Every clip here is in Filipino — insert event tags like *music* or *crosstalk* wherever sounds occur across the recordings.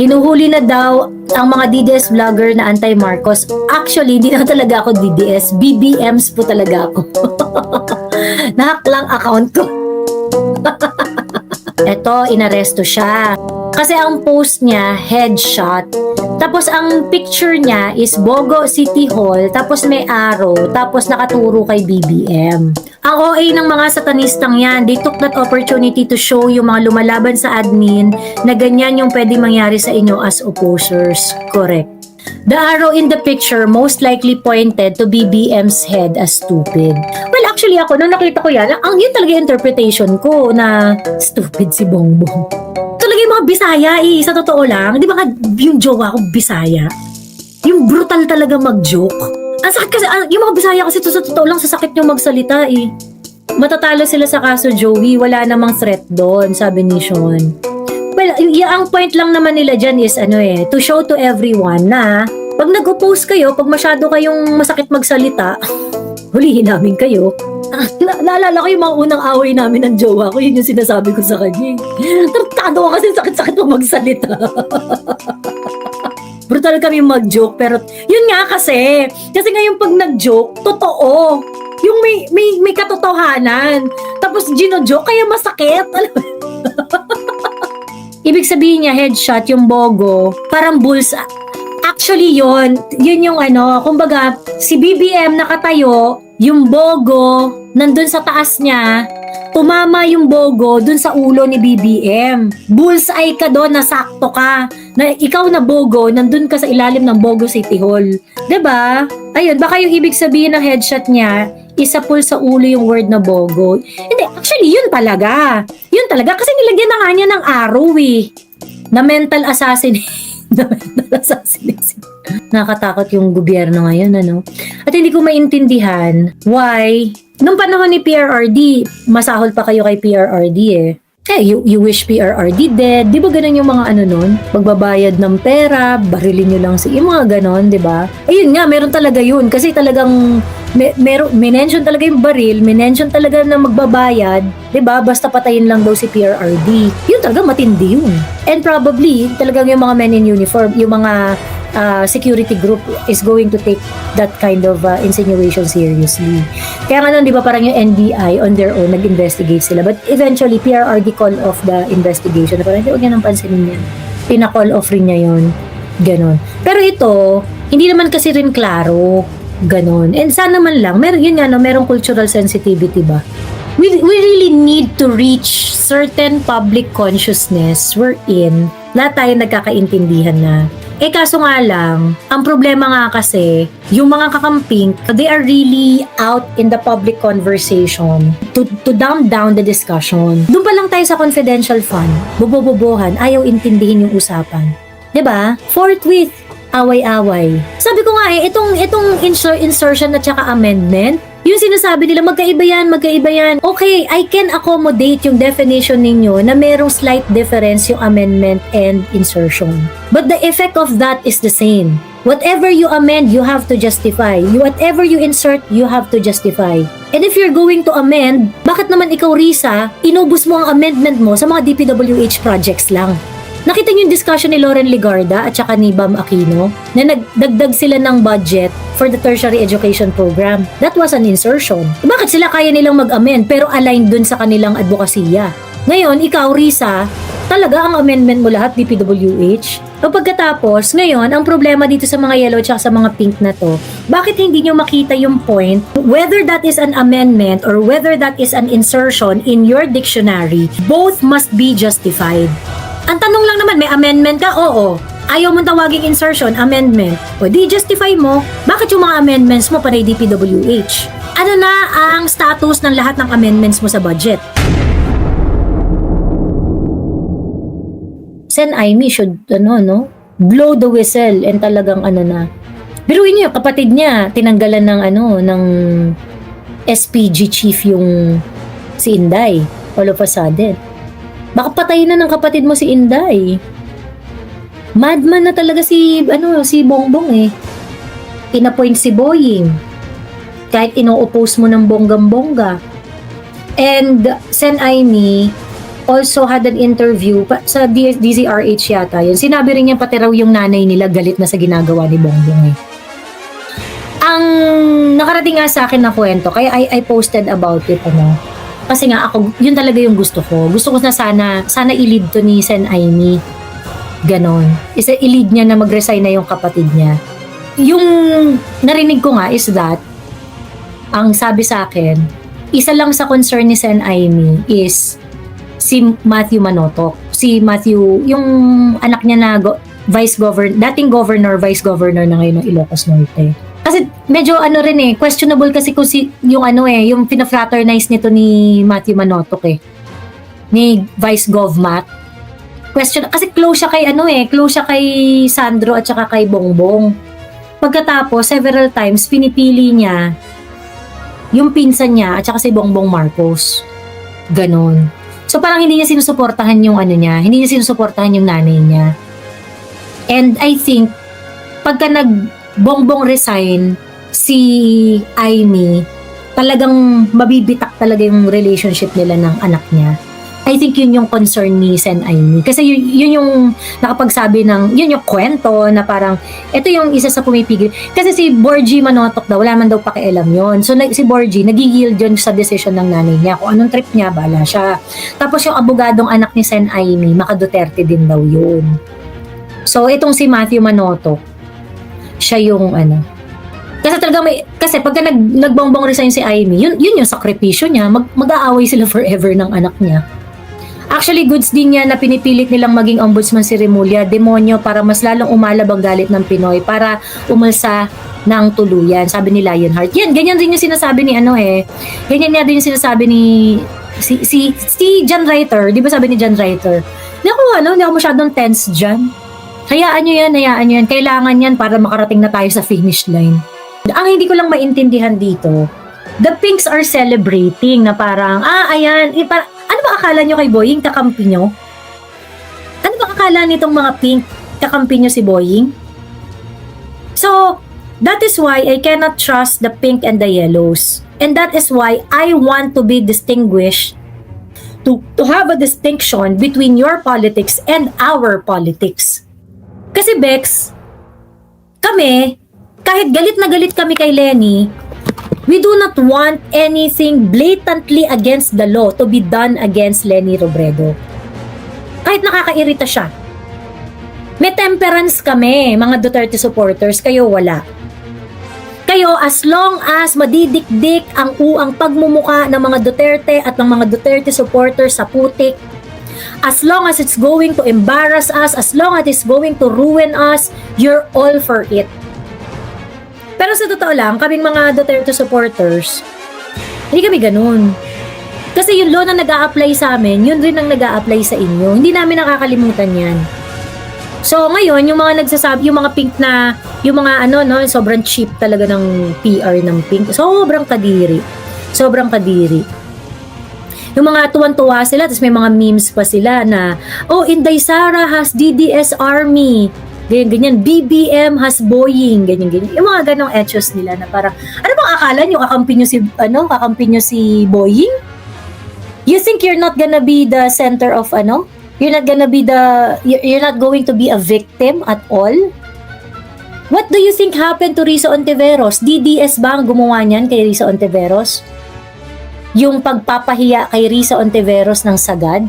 Hinuhuli na daw ang mga DDS vlogger na anti-Marcos. Actually, hindi na talaga ako DDS. BBMs po talaga ako. *laughs* Nahack lang account ko. *laughs* Eto, inaresto siya. Kasi ang post niya, headshot. Tapos ang picture niya is Bogo City Hall, tapos may arrow, tapos nakaturo kay BBM. Ang OA ng mga satanistang yan, they took that opportunity to show yung mga lumalaban sa admin na ganyan yung pwedeng mangyari sa inyo as opposers. Correct. The arrow in the picture most likely pointed to BBM's head as stupid. Well, actually ako, nung nakita ko yan, ang yun talaga interpretation ko na stupid si Bongbong. Talaga yung mga Bisaya eh, sa totoo lang. Di ba yung jowa ko Bisaya? Yung brutal talaga mag-joke. Ang sakit kasi, ah, yung mga Bisaya kasi to sa totoo lang, sa sakit yung magsalita eh. Matatalo sila sa kaso Joey, wala namang threat doon, sabi ni Sean. Well, y- ang point lang naman nila dyan is ano eh, to show to everyone na pag nag-oppose kayo, pag masyado kayong masakit magsalita, *laughs* hulihin namin kayo. *laughs* Na- naalala ko yung mga unang away namin ng jowa ko, yun yung sinasabi ko sa kanya. eh. Tartado ka kasi sakit-sakit magsalita. *laughs* Brutal kami mag-joke, pero yun nga kasi, kasi ngayon pag nag-joke, totoo. Yung may, may, may katotohanan. Tapos gino-joke, kaya masakit. *laughs* Ibig sabihin niya, headshot, yung bogo, parang bulls. Actually, yon yun yung ano, kumbaga, si BBM nakatayo, yung bogo, nandun sa taas niya, tumama yung bogo dun sa ulo ni BBM. Bullseye ka doon, nasakto ka. Na ikaw na bogo, nandun ka sa ilalim ng Bogo City Hall. ba? Ayun, baka yung ibig sabihin ng headshot niya, isa pull sa ulo yung word na bogo. Hindi, actually, yun talaga. Yun talaga. Kasi nilagyan na nga niya ng arrow eh. Na mental assassin. *laughs* na mental assassination. Nakatakot yung gobyerno ngayon, ano? At hindi ko maintindihan why, nung panahon ni PRRD, masahol pa kayo kay PRRD eh. Eh, you, you wish PRRD dead. Di ba ganun yung mga ano nun? Magbabayad ng pera, barilin nyo lang si yung mga ganon, di ba? Ayun nga, meron talaga yun. Kasi talagang, may, meron, minention talaga yung baril, minention talaga na magbabayad, di ba? Basta patayin lang daw si PRRD. Yun talaga matindi yun. And probably, talagang yung mga men in uniform, yung mga uh, security group is going to take that kind of uh, insinuation seriously. Kaya nga di ba parang yung NBI on their own nag-investigate sila. But eventually, PRRD call off the investigation. Parang, huwag niya nang pansinin yan. Pina-call off rin niya yun. Ganon. Pero ito, hindi naman kasi rin klaro. Ganon. And sana man lang, meron yun nga, no, merong cultural sensitivity ba? We, we really need to reach certain public consciousness wherein lahat tayo nagkakaintindihan na eh kaso nga lang, ang problema nga kasi, yung mga kakamping, they are really out in the public conversation to, to dumb down the discussion. Doon pa lang tayo sa confidential fund, bubobobohan, ayaw intindihin yung usapan. ba? Forthwith, away-away. Sabi ko nga eh, itong, itong insur- insertion at saka amendment, yung sinasabi nila, magkaiba yan, magkaiba yan. Okay, I can accommodate yung definition ninyo na merong slight difference yung amendment and insertion. But the effect of that is the same. Whatever you amend, you have to justify. Whatever you insert, you have to justify. And if you're going to amend, bakit naman ikaw, Risa, inubos mo ang amendment mo sa mga DPWH projects lang? Nakita niyo yung discussion ni Lauren Ligarda at saka ni Bam Aquino na nagdagdag sila ng budget for the tertiary education program. That was an insertion. Bakit sila kaya nilang mag-amend pero aligned dun sa kanilang advokasya? Ngayon, ikaw, Risa, talaga ang amendment mo lahat DPWH? O pagkatapos, ngayon, ang problema dito sa mga yellow at sa mga pink na to, bakit hindi nyo makita yung point whether that is an amendment or whether that is an insertion in your dictionary, both must be justified. Ang tanong lang naman, may amendment ka? Oo. Ayaw mong tawaging insertion, amendment. O di justify mo, bakit yung mga amendments mo panay DPWH? Ano na ang status ng lahat ng amendments mo sa budget? Sen Aimee should, ano, no? Blow the whistle and talagang ano na. Biruin niyo, kapatid niya, tinanggalan ng ano, ng SPG chief yung si Inday. All of a sudden. Baka patayin na ng kapatid mo si Inday. Madman na talaga si, ano, si Bongbong eh. Inapoint si Boying. Kahit ino-oppose mo ng bonggam-bongga. And Sen Aimee, also had an interview pa, sa DZRH yata yun. Sinabi rin niya pati raw yung nanay nila galit na sa ginagawa ni Bongbong eh. Ang nakarating nga sa akin na kwento, kaya I, I posted about it, ano. Kasi nga ako, yun talaga yung gusto ko. Gusto ko na sana, sana i-lead to ni Sen Aimee. Ganon. Isa, i-lead niya na mag-resign na yung kapatid niya. Yung narinig ko nga is that, ang sabi sa akin, isa lang sa concern ni Sen Aimee is si Matthew Manotok. Si Matthew, yung anak niya na go- vice governor, dating governor, vice governor na ngayon ng Ilocos Norte. Kasi medyo ano rin eh, questionable kasi kung si, yung ano eh, yung pina-fraternize nito ni Matthew Manotok eh. Ni Vice Govmat. Question, kasi close siya kay ano eh, close siya kay Sandro at saka kay Bongbong. Pagkatapos, several times, pinipili niya yung pinsan niya at saka si Bongbong Marcos. Ganon. So parang hindi niya sinusuportahan yung ano niya, hindi niya sinusuportahan yung nanay niya. And I think, pagka nag-bongbong resign si Aimee, talagang mabibitak talaga yung relationship nila ng anak niya. I think yun yung concern ni Sen Aimee. Kasi yun, yun yung nakapagsabi ng, yun yung kwento na parang, ito yung isa sa pumipigil. Kasi si Borgie Manotok daw, wala man daw pakialam yun. So na, si Borgie, nag-yield yun sa decision ng nanay niya. Kung anong trip niya, bala siya. Tapos yung abogadong anak ni Sen Aimee, Maka Duterte din daw yun. So itong si Matthew Manotok, siya yung ano, kasi talaga may, kasi pagka nag, nagbongbong resign si Aimee, yun, yun yung sakripisyo niya, mag, mag-aaway sila *laughs* forever ng anak niya. Actually, goods din niya na pinipilit nilang maging ombudsman si Remulla, demonyo para mas lalong umalab ang galit ng Pinoy para umalsa ng tuluyan, sabi ni Lionheart. Yan, ganyan din yung sinasabi ni ano eh. Ganyan niya din yung sinasabi ni si si si John Reiter, 'di ba sabi ni John Reiter? Hindi ano, hindi ako masyadong tense diyan. Hayaan nyo yan, hayaan nyo yan. Kailangan yan para makarating na tayo sa finish line. Ang hindi ko lang maintindihan dito, the Pinks are celebrating na parang, ah, ayan, eh, para, ano ba akala nyo kay Boying, kakampi nyo? Ano ba akala nitong mga Pink, kakampi nyo si Boying? So, that is why I cannot trust the Pink and the Yellows. And that is why I want to be distinguished to, to have a distinction between your politics and our politics. Kasi Bex, kami, kahit galit na galit kami kay Lenny, we do not want anything blatantly against the law to be done against Lenny Robredo. Kahit nakakairita siya. May temperance kami, mga Duterte supporters, kayo wala. Kayo, as long as madidikdik ang uang pagmumuka ng mga Duterte at ng mga Duterte supporters sa putik, as long as it's going to embarrass us, as long as it's going to ruin us, you're all for it. Pero sa totoo lang, kaming mga Duterte supporters, hindi kami ganun. Kasi yung law na nag apply sa amin, yun rin ang nag apply sa inyo. Hindi namin nakakalimutan yan. So ngayon, yung mga nagsasabi, yung mga pink na, yung mga ano, no, sobrang cheap talaga ng PR ng pink. Sobrang kadiri. Sobrang kadiri. Yung mga tuwan-tuwa sila, tapos may mga memes pa sila na, oh, Inday Sara has DDS Army. Ganyan, ganyan. BBM has Boeing. Ganyan, ganyan. Yung mga ganong etchos nila na parang, ano bang akala nyo? Kakampi nyo si, ano, kakampi nyo si Boeing? You think you're not gonna be the center of, ano? You're not gonna be the, you're not going to be a victim at all? What do you think happened to Risa Ontiveros? DDS ba ang gumawa niyan kay Risa Ontiveros? Yung pagpapahiya kay Risa Ontiveros ng sagad?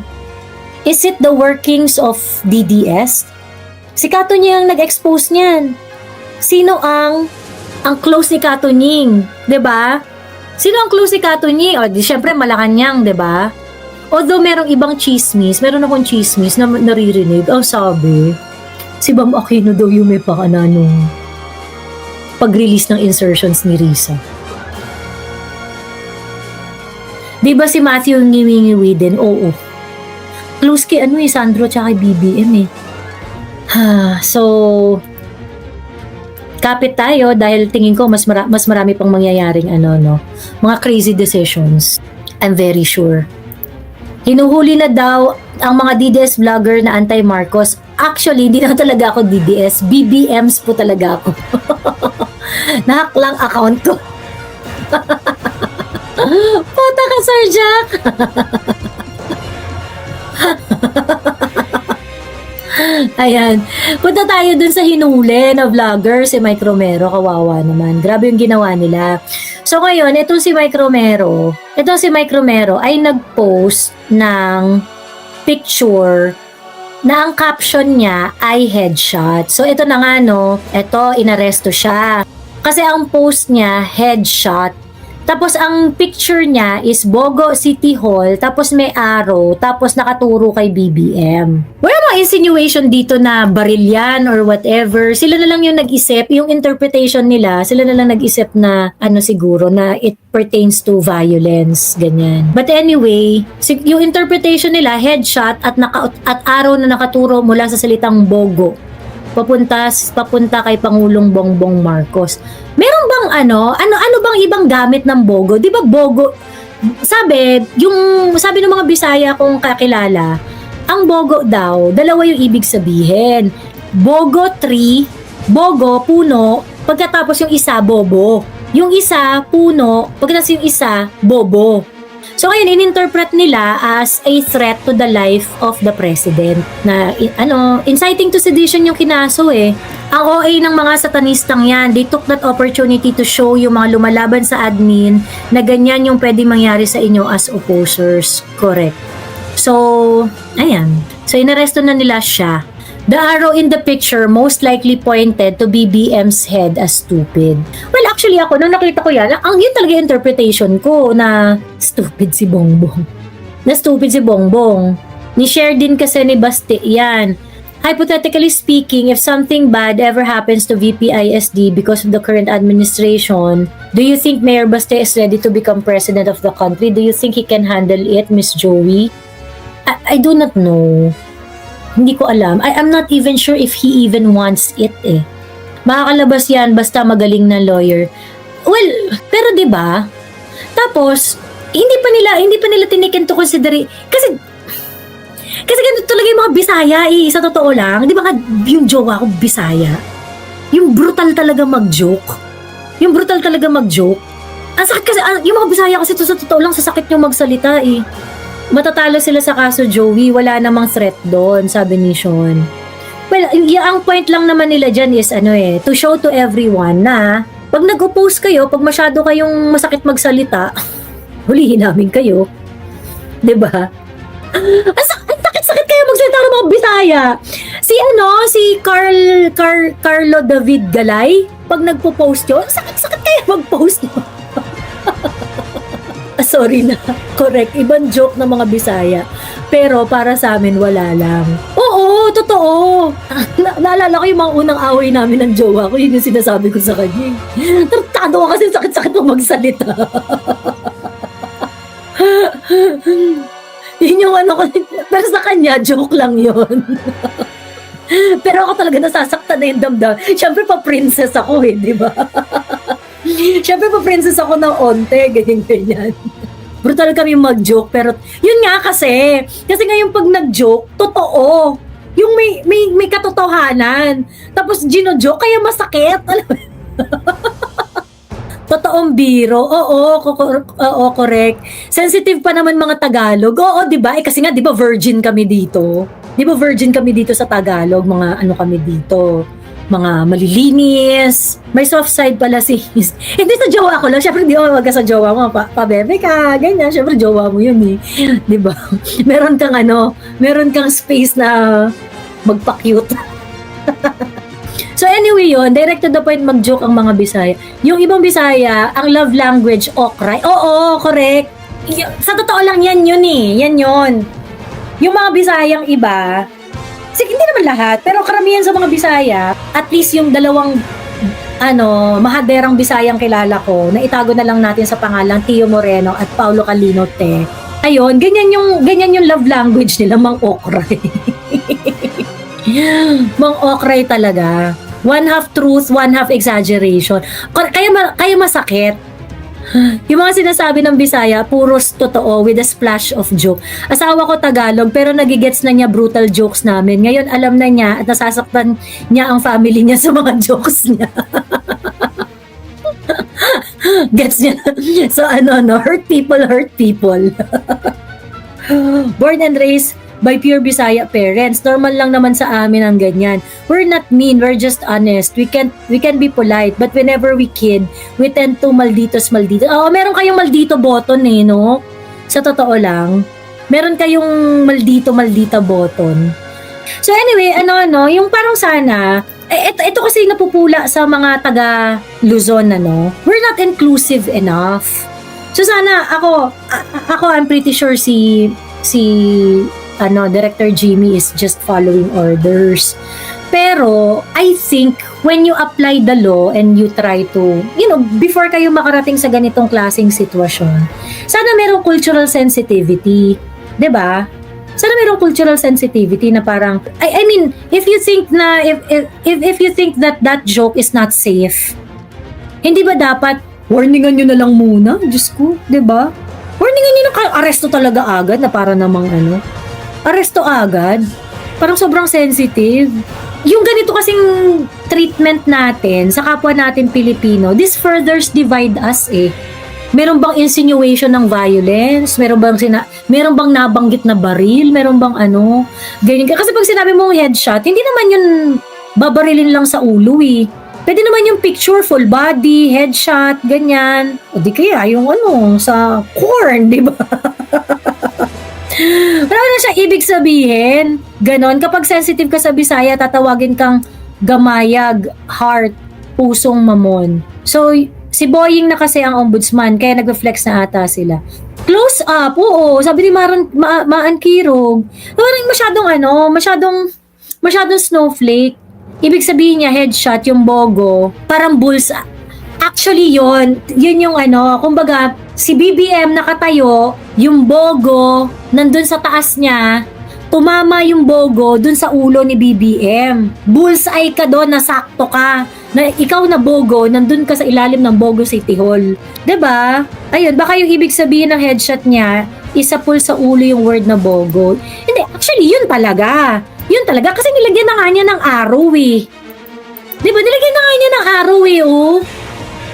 Is it the workings of DDS? Si Kato niya ang nag-expose niyan. Sino ang ang close ni Kato Nying, 'di ba? Sino ang close ni Kato Nying? O, di syempre Malacanang, 'di ba? Although merong ibang chismis, meron akong chismis na naririnig. Ang sabi, si Bam Aquino daw yung may pakana nung pag-release ng insertions ni Risa. Di ba si Matthew ngiwi-ngiwi din? Oo. Close kay ano eh, Sandro tsaka kay BBM eh. Ha, so, kapit tayo dahil tingin ko mas, mara- mas marami pang mangyayaring ano, no, mga crazy decisions. I'm very sure. Hinuhuli na daw ang mga DDS vlogger na anti-Marcos. Actually, hindi na talaga ako DDS. BBMs po talaga ako. *laughs* Nahack lang account ko. *laughs* *gasps* Puta ka, Sir Jack! *laughs* Ayan. Punta tayo dun sa hinuli na vlogger, si Mike Romero. Kawawa naman. Grabe yung ginawa nila. So ngayon, itong si Mike Romero, itong si Mike Romero ay nag-post ng picture na ang caption niya ay headshot. So ito na nga no, ito inaresto siya. Kasi ang post niya, headshot. Tapos ang picture niya is Bogo City Hall, tapos may arrow, tapos nakaturo kay BBM. Wala mga insinuation dito na baril yan or whatever. Sila na lang yung nag-isip, yung interpretation nila, sila na lang nag-isip na ano siguro, na it pertains to violence, ganyan. But anyway, yung interpretation nila, headshot at, naka- at arrow na nakaturo mula sa salitang Bogo papunta papunta kay Pangulong Bongbong Marcos. Meron bang ano, ano ano bang ibang gamit ng Bogo? 'Di ba Bogo sabi, yung sabi ng mga Bisaya kong kakilala, ang Bogo daw, dalawa yung ibig sabihin. Bogo tree, Bogo puno, pagkatapos yung isa bobo. Yung isa puno, pagkatapos yung isa bobo. So ngayon, ininterpret nila as a threat to the life of the president. Na, ano, inciting to sedition yung kinaso eh. Ang OA ng mga satanistang yan, they took that opportunity to show yung mga lumalaban sa admin na ganyan yung pwede mangyari sa inyo as opposers. Correct. So, ayan. So, inaresto na nila siya. The arrow in the picture most likely pointed to BBM's head as stupid. Well, actually ako, nung nakita ko yan, ang yun talaga interpretation ko na stupid si Bongbong. Na stupid si Bongbong. Ni-share din kasi ni Basti yan. Hypothetically speaking, if something bad ever happens to VPISD because of the current administration, do you think Mayor Baste is ready to become president of the country? Do you think he can handle it, Miss Joey? I, I do not know. Hindi ko alam. I am not even sure if he even wants it eh. Makakalabas yan basta magaling na lawyer. Well, pero 'di ba? Tapos hindi pa nila hindi pa nila tinikin to consider kasi kasi ganito talaga yung mga Bisaya eh, sa totoo lang. Di ba nga yung jowa ko Bisaya? Yung brutal talaga mag-joke. Yung brutal talaga mag-joke. Ang sakit kasi, ah, yung mga Bisaya kasi to sa totoo lang, sa sakit yung magsalita eh matatalo sila sa kaso Joey, wala namang threat doon, sabi ni Sean. Well, ang point lang naman nila dyan is ano eh, to show to everyone na pag nag-oppose kayo, pag masyado kayong masakit magsalita, *laughs* hulihin namin kayo. ba? Sak- ang sakit-sakit kayo magsalita ng mga Bisaya. Si ano, si Carl, Car, Carlo David Galay, pag nagpo-post yun, sakit-sakit kayo mag-post no? *laughs* *laughs* Sorry na. Correct. Ibang joke ng mga Bisaya. Pero para sa amin, wala lang. Oo, totoo. *laughs* Na- naalala ko yung mga unang away namin ng jowa ko. Yun yung sinasabi ko sa kanya. *laughs* Tartado ka kasi sakit-sakit mo magsalita. yun yung ano ko. Pero sa kanya, joke lang yun. Pero ako talaga nasasaktan na yung damdam. Siyempre pa princess ako eh, di ba? *laughs* Siyempre pa princess ako ng onte, ganyan-ganyan. *laughs* Brutal kami mag-joke, pero yun nga kasi. Kasi ngayon pag nag-joke, totoo. Yung may, may, may katotohanan. Tapos gino-joke, kaya masakit. *laughs* Totoong biro. Oo, oo, correct. Sensitive pa naman mga Tagalog. Oo, 'di ba? Eh kasi nga 'di ba virgin kami dito. 'Di ba virgin kami dito sa Tagalog, mga ano kami dito mga malilinis. May soft side pala si *laughs* Hindi sa jowa ko lang. Siyempre, di mo wag sa jowa mo. Pa, pabebe ka, ganyan. Siyempre, jowa mo yun eh. *laughs* Di ba? *laughs* Meron kang ano, meron kang space na magpa-cute. so anyway yun, direct to the point mag-joke ang mga Bisaya. Yung ibang Bisaya, ang love language, okray. Oo, correct. Sa totoo lang yan yun eh. Yan yun. Yung mga Bisayang iba, Sige, hindi naman lahat, pero karamihan sa mga Bisaya, at least yung dalawang ano, mahaderang Bisayang kilala ko, na itago na lang natin sa pangalang Tio Moreno at Paulo Calinote. Ayun, ganyan yung ganyan yung love language nila, mang okray. *laughs* mang okray talaga. One half truth, one half exaggeration. Kaya kaya masakit. Yung mga sinasabi ng Bisaya, puros totoo with a splash of joke. Asawa ko Tagalog pero nagigets na niya brutal jokes namin. Ngayon alam na niya at nasasaktan niya ang family niya sa mga *laughs* jokes niya. *laughs* Gets niya. So ano, no, hurt people, hurt people. *laughs* Born and raised by pure Bisaya parents. Normal lang naman sa amin ang ganyan. We're not mean, we're just honest. We can we can be polite, but whenever we kid, we tend to malditos maldito. Oo, meron kayong maldito button eh, no? Sa totoo lang, meron kayong maldito maldita button. So anyway, ano ano, yung parang sana eh, ito, ito kasi napupula sa mga taga Luzon ano. We're not inclusive enough. So sana ako a- ako I'm pretty sure si si ano Director Jimmy is just following orders. Pero I think when you apply the law and you try to, you know, before kayo makarating sa ganitong klaseng sitwasyon, sana merong cultural sensitivity, 'di ba? Sana merong cultural sensitivity na parang I, I mean, if you think na if, if if if you think that that joke is not safe, hindi ba dapat warningan nyo na lang muna? Diyos ko, ba? Warningan nyo na aresto talaga agad na para namang ano. Aresto agad. Parang sobrang sensitive. Yung ganito kasing treatment natin sa kapwa natin Pilipino, this furthers divide us eh. Meron bang insinuation ng violence? Meron bang sina meron bang nabanggit na baril? Meron bang ano? Ganyan. Kasi pag sinabi mong headshot, hindi naman yun babarilin lang sa ulo eh. Pwede naman yung picture, full body, headshot, ganyan. O di kaya yung ano, sa corn, di ba? *laughs* Marami na siya ibig sabihin. Ganon. Kapag sensitive ka sa Bisaya, tatawagin kang gamayag, heart, pusong mamon. So, si Boying na kasi ang ombudsman, kaya nag-reflex na ata sila. Close up, oo. Sabi ni Maran, Ma, Maan Kirog. Parang masyadong ano, masyadong, masyadong snowflake. Ibig sabihin niya, headshot, yung bogo, parang bulls. Actually, yon yun yung ano, kumbaga, si BBM nakatayo, yung bogo, nandun sa taas niya, tumama yung bogo dun sa ulo ni BBM. Bullseye ka doon, nasakto ka. Na ikaw na bogo, nandun ka sa ilalim ng Bogo City Hall. ba? Ayun, baka yung ibig sabihin ng headshot niya, isa pull sa ulo yung word na bogo. Hindi, actually, yun talaga. Yun talaga, kasi nilagyan na nga niya ng arrow eh. Di ba? Nilagyan na nga niya ng arrow eh, oh.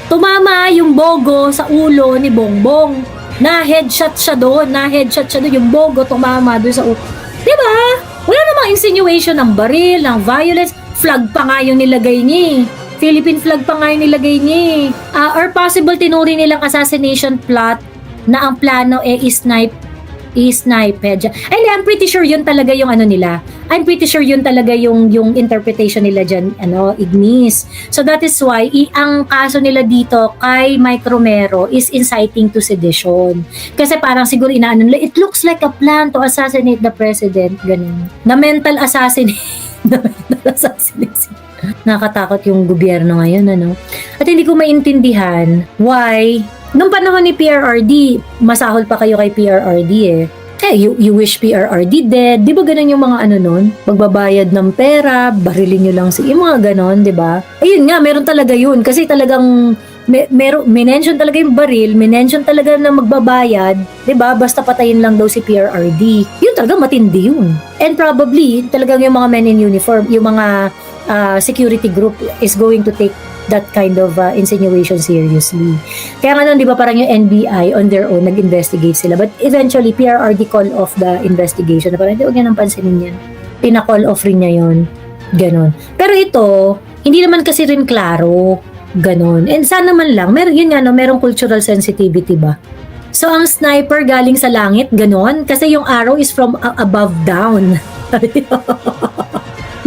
Tumama yung bogo sa ulo ni Bongbong. Na headshot siya doon, na headshot siya doon. Yung bogo tumama doon sa ulo. Di ba? Wala namang insinuation ng baril, ng violence. Flag pa nga yung nilagay niya. Philippine flag pa nga yung nilagay niya eh. Ah, or possible tinuri nilang assassination plot na ang plano eh is-snipe i-snipe. Ay, hindi, I'm pretty sure yun talaga yung ano nila. I'm pretty sure yun talaga yung yung interpretation nila dyan, ano, Ignis. So that is why, i- ang kaso nila dito kay Mike Romero is inciting to sedition. Kasi parang siguro inaano nila, it looks like a plan to assassinate the president. Ganun. Na mental assassinate. *laughs* na mental assassinate. Nakatakot yung gobyerno ngayon, ano? At hindi ko maintindihan why Nung panahon ni PRRD, masahol pa kayo kay PRRD eh. Eh, you, you wish PRRD dead. Di ba ganun yung mga ano nun? Magbabayad ng pera, barilin nyo lang si yung mga ganon, di ba? Ayun nga, meron talaga yun. Kasi talagang may, meron, minention talaga yung baril, minention talaga na magbabayad, di ba? Basta patayin lang daw si PRRD. Yun talaga matindi yun. And probably, talagang yung mga men in uniform, yung mga uh, security group is going to take that kind of uh, insinuation seriously. Kaya nga nun, di ba parang yung NBI on their own, nag-investigate sila. But eventually, PRRD call off the investigation. Na parang, hindi, huwag niya nang pansinin yan. Pina-call off rin niya yun. Ganon. Pero ito, hindi naman kasi rin klaro. Ganon. And sana man lang, mer yun nga, no, merong cultural sensitivity ba? So, ang sniper galing sa langit, ganon. Kasi yung arrow is from above down. *laughs* *laughs*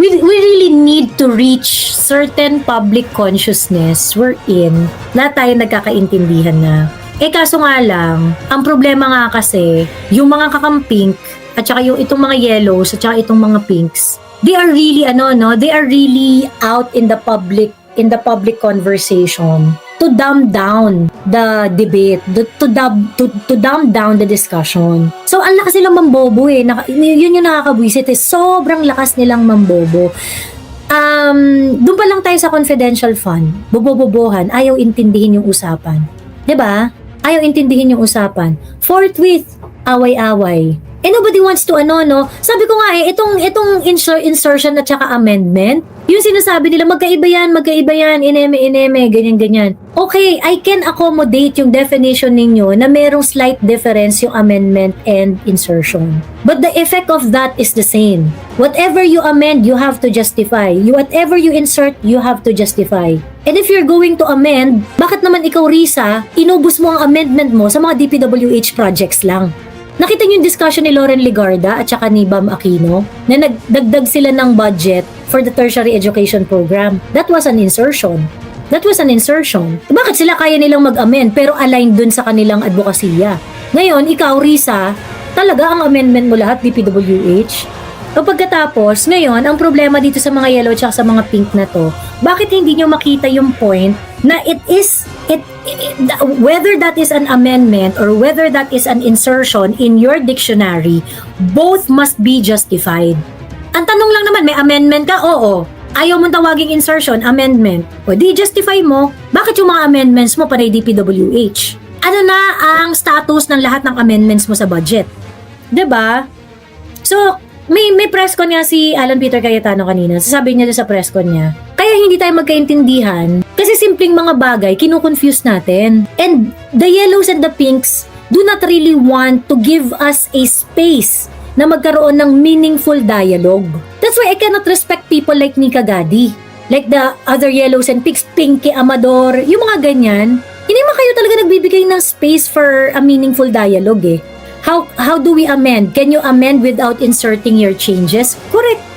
we, we really need to reach certain public consciousness we're in na tayo nagkakaintindihan na. Eh kaso nga lang, ang problema nga kasi, yung mga kakampink at saka yung itong mga yellows at saka itong mga pinks, they are really ano no, they are really out in the public in the public conversation to dumb down the debate, to, to, dumb, to, to dumb down the discussion. So, ang lakas nilang mambobo eh. Naka, yun yung nakakabwisit eh. Sobrang lakas nilang mambobo. Um, doon pa lang tayo sa confidential fund. Bobobobohan. Ayaw intindihin yung usapan. ba? Ayaw intindihin yung usapan. Forthwith, away-away. And nobody wants to ano, no? Sabi ko nga eh, itong, itong insur- insertion at saka amendment, yung sinasabi nila, magkaiba yan, magkaiba yan, ineme, ineme, ganyan, ganyan. Okay, I can accommodate yung definition ninyo na merong slight difference yung amendment and insertion. But the effect of that is the same. Whatever you amend, you have to justify. You, whatever you insert, you have to justify. And if you're going to amend, bakit naman ikaw, Risa, inubos mo ang amendment mo sa mga DPWH projects lang? Nakita niyo yung discussion ni Lauren Ligarda at saka ni Bam Aquino na nagdagdag sila ng budget for the tertiary education program. That was an insertion. That was an insertion. Bakit sila kaya nilang mag-amend pero aligned dun sa kanilang advokasya? Ngayon, ikaw, Risa, talaga ang amendment mo lahat, DPWH? O pagkatapos, ngayon, ang problema dito sa mga yellow at sa mga pink na to, bakit hindi nyo makita yung point na it is, whether that is an amendment or whether that is an insertion in your dictionary, both must be justified. Ang tanong lang naman, may amendment ka? Oo. Ayaw mong tawaging insertion, amendment. O di justify mo, bakit yung mga amendments mo panay DPWH? Ano na ang status ng lahat ng amendments mo sa budget? ba? So, may may press con nga si Alan Peter Cayetano kanina. Sasabi niya sa press con niya. Kaya hindi tayo magkaintindihan kasi simpleng mga bagay kinukonfuse natin. And the yellows and the pinks do not really want to give us a space na magkaroon ng meaningful dialogue. That's why I cannot respect people like Nika Gadi. Like the other yellows and pinks, Pinky Amador, yung mga ganyan. Hindi man kayo talaga nagbibigay ng space for a meaningful dialogue eh. How how do we amend? Can you amend without inserting your changes? Correct.